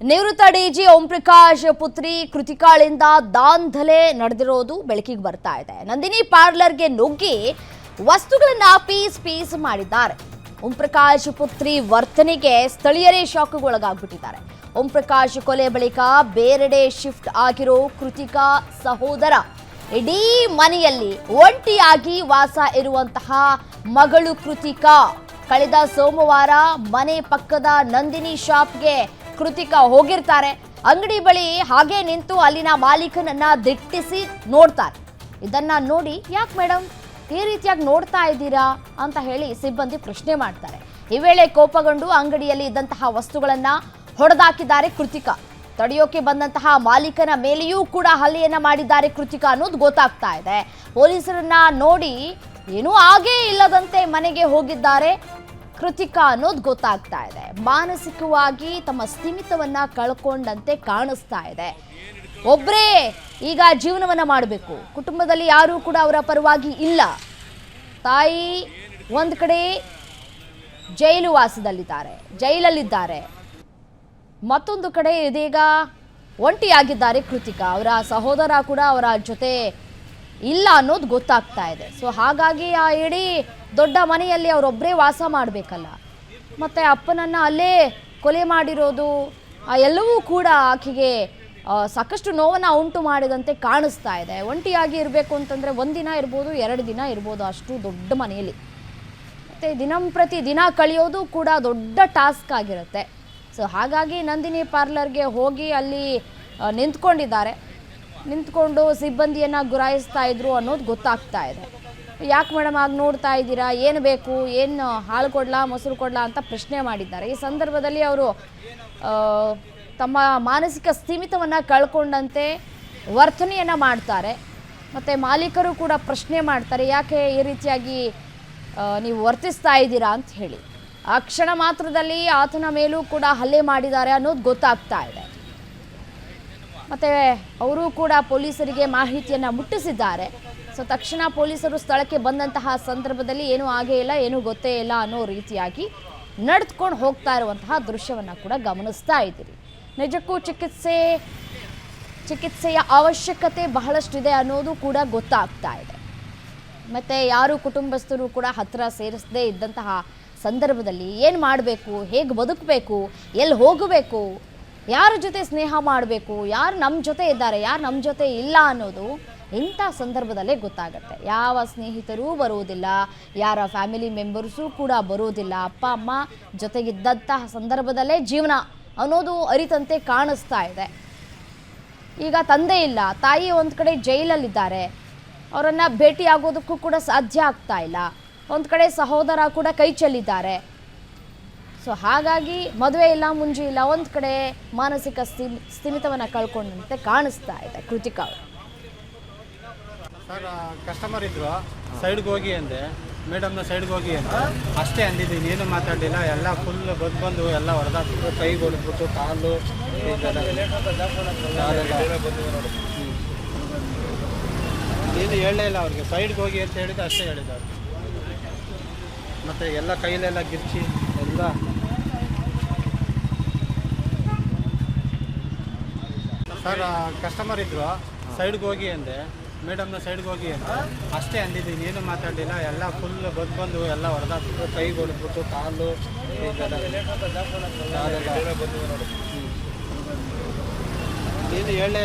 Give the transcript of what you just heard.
ನಿವೃತ್ತ ಡಿಜಿ ಓಂ ಪ್ರಕಾಶ್ ಪುತ್ರಿ ಕೃತಿಕಾಳಿಂದ ದಾಂಧಲೆ ನಡೆದಿರೋದು ಬೆಳಕಿಗೆ ಬರ್ತಾ ಇದೆ. ನಂದಿನಿ ಪಾರ್ಲರ್ಗೆ ನುಗ್ಗಿ ವಸ್ತುಗಳನ್ನ ಪೀಸ್ ಪೀಸ್ ಮಾಡಿದ್ದಾರೆ. ಓಂ ಪ್ರಕಾಶ್ ಪುತ್ರಿ ವರ್ತನೆಗೆ ಸ್ಥಳೀಯರೇ ಶಾಕ್ಗೊಳಗಾಗ್ಬಿಟ್ಟಿದ್ದಾರೆ. ಓಂ ಪ್ರಕಾಶ್ ಕೊಲೆ ಬಳಿಕ ಬೇರೆಡೆ ಶಿಫ್ಟ್ ಆಗಿರೋ ಕೃತಿಕಾ ಸಹೋದರ ಇಡೀ ಮನೆಯಲ್ಲಿ ಒಂಟಿಯಾಗಿ ವಾಸ ಇರುವಂತಹ ಮಗಳು ಕೃತಿಕಾ. ಕಳೆದ ಸೋಮವಾರ ಮನೆ ಪಕ್ಕದ ನಂದಿನಿ ಶಾಪ್ಗೆ ಕೃತಿಕಾ ಹೋಗಿರ್ತಾರೆ. ಅಂಗಡಿ ಬಳಿ ಹಾಗೆ ನಿಂತು ಅಲ್ಲಿನ ಮಾಲೀಕನನ್ನ ದಿಟ್ಟಿಸಿ ನೋಡ್ತಾರೆ. ಇದನ್ನ ನೋಡಿ ಯಾಕೆ ಮೇಡಮ್ ಈ ರೀತಿಯಾಗಿ ನೋಡ್ತಾ ಇದ್ದೀರಾ? ಅಂತ ಹೇಳಿ ಸಿಬ್ಬಂದಿ ಪ್ರಶ್ನೆ ಮಾಡ್ತಾರೆ. ಈ ವೇಳೆ ಕೋಪಗೊಂಡು ಅಂಗಡಿಯಲ್ಲಿ ಇದ್ದಂತಹ ವಸ್ತುಗಳನ್ನ ಹೊಡೆದಾಕಿದ್ದಾರೆ ಕೃತಿಕಾ. ತಡೆಯೋಕೆ ಬಂದಂತಹ ಮಾಲೀಕನ ಮೇಲೆಯೂ ಕೂಡ ಹಲ್ಲೆಯನ್ನ ಮಾಡಿದ್ದಾರೆ ಕೃತಿಕಾ ಅನ್ನೋದು ಗೊತ್ತಾಗ್ತಾ ಇದೆ. ಪೊಲೀಸರನ್ನ ನೋಡಿ ಏನೂ ಆಗೇ ಇಲ್ಲದಂತೆ ಮನೆಗೆ ಹೋಗಿದ್ದಾರೆ. ಕೃತಿಕಾ ಅನ್ನೋದು ಗೊತ್ತಾಗ್ತಾ ಇದೆ. ಮಾನಸಿಕವಾಗಿ ತಮ್ಮ ಸ್ಥಿಮಿತವನ್ನ ಕಳ್ಕೊಂಡಂತೆ ಕಾಣಿಸ್ತಾ ಇದೆ. ಒಬ್ಬರೇ ಈಗ ಜೀವನವನ್ನ ಮಾಡಬೇಕು. ಕುಟುಂಬದಲ್ಲಿ ಯಾರೂ ಕೂಡ ಅವರ ಪರವಾಗಿ ಇಲ್ಲ. ತಾಯಿ ಒಂದು ಕಡೆ ಜೈಲು ವಾಸದಲ್ಲಿದ್ದಾರೆ. ಜೈಲಲ್ಲಿದ್ದಾರೆ. ಮತ್ತೊಂದು ಕಡೆ ಇದೀಗ ಒಂಟಿಯಾಗಿದ್ದಾರೆ ಕೃತಿಕಾ. ಅವರ ಸಹೋದರ ಕೂಡ ಅವರ ಜೊತೆ ಇಲ್ಲ ಅನ್ನೋದು ಗೊತ್ತಾಗ್ತಾ ಇದೆ. ಸೊ ಹಾಗಾಗಿ ಆ ಇಡೀ ದೊಡ್ಡ ಮನೆಯಲ್ಲಿ ಅವರೊಬ್ಬರೇ ವಾಸ ಮಾಡಬೇಕಲ್ಲ. ಮತ್ತು ಅಪ್ಪನನ್ನು ಅಲ್ಲೇ ಕೊಲೆ ಮಾಡಿರೋದು ಎಲ್ಲವೂ ಕೂಡ ಆಕೆಗೆ ಸಾಕಷ್ಟು ನೋವನ್ನು ಉಂಟು ಮಾಡಿದಂತೆ ಕಾಣಿಸ್ತಾ ಇದೆ. ಒಂಟಿಯಾಗಿ ಇರಬೇಕು ಅಂತಂದರೆ ಒಂದಿನ ಇರ್ಬೋದು, ಎರಡು ದಿನ ಇರ್ಬೋದು ಅಷ್ಟು ದೊಡ್ಡ ಮನೆಯಲ್ಲಿ. ಮತ್ತು ದಿನಂಪ್ರತಿ ದಿನ ಕಳೆಯೋದು ಕೂಡ ದೊಡ್ಡ ಟಾಸ್ಕ್ ಆಗಿರುತ್ತೆ. ಸೊ ಹಾಗಾಗಿ ನಂದಿನಿ ಪಾರ್ಲರ್ಗೆ ಹೋಗಿ ಅಲ್ಲಿ ನಿಂತ್ಕೊಂಡಿದ್ದಾರೆ. ನಿಂತ್ಕೊಂಡು ಸಿಬ್ಬಂದಿಯನ್ನು ಗುರಾಯಿಸ್ತಾ ಇದ್ರು ಅನ್ನೋದು ಗೊತ್ತಾಗ್ತಾ ಇದೆ. ಯಾಕೆ ಮೇಡಮ್ ಆಗ ನೋಡ್ತಾ ಇದ್ದೀರಾ? ಏನು ಬೇಕು? ಏನು ಹಾಳು ಕೊಡ್ಲಾ? ಮೊಸರು ಕೊಡ್ಲಾ ಅಂತ ಪ್ರಶ್ನೆ ಮಾಡಿದ್ದಾರೆ. ಈ ಸಂದರ್ಭದಲ್ಲಿ ಅವರು ತಮ್ಮ ಮಾನಸಿಕ ಸ್ಥಿಮಿತವನ್ನು ಕಳ್ಕೊಂಡಂತೆ ವರ್ತನೆಯನ್ನು ಮಾಡ್ತಾರೆ. ಮತ್ತು ಮಾಲೀಕರು ಕೂಡ ಪ್ರಶ್ನೆ ಮಾಡ್ತಾರೆ, ಯಾಕೆ ಈ ರೀತಿಯಾಗಿ ನೀವು ವರ್ತಿಸ್ತಾ ಇದ್ದೀರಾ ಅಂತ ಹೇಳಿ. ಆ ಕ್ಷಣ ಮಾತ್ರದಲ್ಲಿ ಆತನ ಮೇಲೂ ಕೂಡ ಹಲ್ಲೆ ಮಾಡಿದ್ದಾರೆ ಅನ್ನೋದು ಗೊತ್ತಾಗ್ತಾ ಇದೆ. ಮತ್ತು ಅವರು ಕೂಡ ಪೊಲೀಸರಿಗೆ ಮಾಹಿತಿಯನ್ನು ಮುಟ್ಟಿಸಿದ್ದಾರೆ. ಸೊ ತಕ್ಷಣ ಪೊಲೀಸರು ಸ್ಥಳಕ್ಕೆ ಬಂದಂತಹ ಸಂದರ್ಭದಲ್ಲಿ ಏನೂ ಆಗೇ ಇಲ್ಲ, ಏನೂ ಗೊತ್ತೇ ಇಲ್ಲ ಅನ್ನೋ ರೀತಿಯಾಗಿ ನಡೆದುಕೊಂಡು ಹೋಗ್ತಾ ಇರುವಂತಹ ದೃಶ್ಯವನ್ನು ಕೂಡ ಗಮನಿಸ್ತಾ ಇದ್ದೀರಿ. ನಿಜಕ್ಕೂ ಚಿಕಿತ್ಸೆ, ಚಿಕಿತ್ಸೆಯ ಅವಶ್ಯಕತೆ ಬಹಳಷ್ಟಿದೆ ಅನ್ನೋದು ಕೂಡ ಗೊತ್ತಾಗ್ತಾ ಇದೆ. ಮತ್ತು ಯಾರು ಕುಟುಂಬಸ್ಥರು ಕೂಡ ಹತ್ತಿರ ಸೇರಿಸದೇ ಇದ್ದಂತಹ ಸಂದರ್ಭದಲ್ಲಿ ಏನು ಮಾಡಬೇಕು, ಹೇಗೆ ಬದುಕಬೇಕು ಎಲ್ಲಿ ಹೋಗಬೇಕು ಯಾರ ಜೊತೆ ಸ್ನೇಹ ಮಾಡಬೇಕು, ಯಾರು ನಮ್ಮ ಜೊತೆ ಇದ್ದಾರೆ, ಯಾರು ನಮ್ಮ ಜೊತೆ ಇಲ್ಲ ಅನ್ನೋದು ಇಂಥ ಸಂದರ್ಭದಲ್ಲೇ ಗೊತ್ತಾಗುತ್ತೆ. ಯಾವ ಸ್ನೇಹಿತರೂ ಬರುವುದಿಲ್ಲ ಯಾರ ಫ್ಯಾಮಿಲಿ ಮೆಂಬರ್ಸು ಕೂಡ ಬರುವುದಿಲ್ಲ ಅಪ್ಪ, ಅಮ್ಮ ಜೊತೆಗಿದ್ದಂತಹ ಸಂದರ್ಭದಲ್ಲೇ ಜೀವನ ಅನ್ನೋದು ಅರಿತಂತೆ ಕಾಣಿಸ್ತಾ ಇದೆ. ಈಗ ತಂದೆ ಇಲ್ಲ, ತಾಯಿ ಒಂದು ಕಡೆ ಜೈಲಲ್ಲಿದ್ದಾರೆ. ಅವರನ್ನು ಭೇಟಿಯಾಗೋದಕ್ಕೂ ಕೂಡ ಸಾಧ್ಯ ಆಗ್ತಾ ಇಲ್ಲ. ಒಂದು ಕಡೆ ಸಹೋದರ ಕೂಡ ಕೈ ಚೆಲ್ಲಿದ್ದಾರೆ. ಸೊ ಹಾಗಾಗಿ ಮದುವೆ ಇಲ್ಲ, ಮುಂಜಿ ಇಲ್ಲ, ಒಂದು ಕಡೆ ಮಾನಸಿಕ ಸ್ಥಿ ಸ್ಥಿಮಿತವನ್ನು ಕಳ್ಕೊಂಡಂತೆ ಕಾಣಿಸ್ತಾ ಇದೆ ಕೃತಿಕಾ ಅವರು. ಸರ್ ಕಸ್ಟಮರ್ ಇದ್ರು ಸೈಡ್ಗೆ ಹೋಗಿ ಅಂದೆ. ಮೇಡಮ್ನ ಸೈಡ್ಗೆ ಹೋಗಿ ಅಂತ ಅಷ್ಟೇ ಅಂದಿದ್ದೀನಿ ಏನು ಮಾತಾಡಲಿಲ್ಲ. ಎಲ್ಲ ಫುಲ್ ಬಂದು ಬಂದು ಎಲ್ಲ ಹೊಡೆದಾಕ್ಬಿಟ್ಟು ಕೈಗೆ ಹೊಡೆದ್ಬಿಟ್ಟು, ಕಾಲು. ಏನು ಹೇಳಲೇ ಇಲ್ಲ ಅವ್ರಿಗೆ. ಸೈಡ್ಗೆ ಹೋಗಿ ಅಂತ ಹೇಳಿದ್ದು ಅಷ್ಟೇ ಹೇಳಿದ್ದು ಮತ್ತೆ ಮತ್ತು ಎಲ್ಲ ಕೈಲೆಲ್ಲ ಗಿರ್ಚಿ ಸರ್ ಕಸ್ಟಮರ್ ಇದ್ರು ಸೈಡ್ಗೆ ಹೋಗಿ ಅಂದೆ. ಮೇಡಮ್ನ ಸೈಡ್ಗೆ ಹೋಗಿ ಅಂತ ಅಷ್ಟೇ ಅಂದಿದ್ದೀನಿ ಏನು ಮಾತಾಡಲಿಲ್ಲ. ಎಲ್ಲ ಫುಲ್ ಬಂದು ಬಂದು ಎಲ್ಲ ಹೊಡೆದಾಕ್ಬಿಟ್ಟು ಕೈ ಹೊಡೆದ್ಬಿಟ್ಟು ಕಾಲು ನೀನು ಹೇಳಲೇ